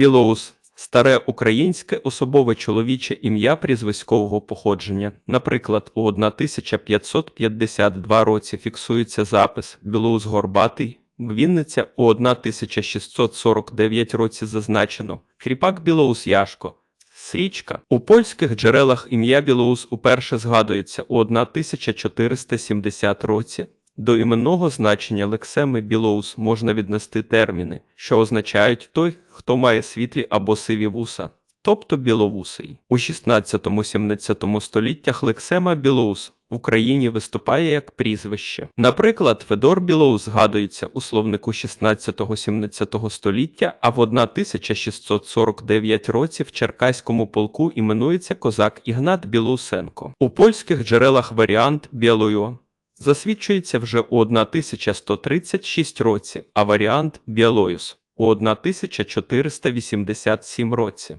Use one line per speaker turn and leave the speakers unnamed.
Білоус старе українське особове чоловіче ім'я прізвиськового походження. Наприклад, у 1552 році фіксується запис Білоус Горбатий. Вінниця у 1649 році зазначено Кріпак Білоус Яшко. Срічка. У польських джерелах ім'я Білоус уперше згадується у 1470 році. До іменного значення лексеми Білоус можна віднести терміни, що означають той, хто має світлі або сиві вуса, тобто біловусий. У 16-17 століттях лексема Білоус в Україні виступає як прізвище. Наприклад, Федор Білоус згадується у словнику 16-17 століття, а в 1649 році в Черкаському полку іменується козак Ігнат Білоусенко. У польських джерелах варіант Білою засвідчується вже у 1136 році, а варіант Білоюс у 1487 році.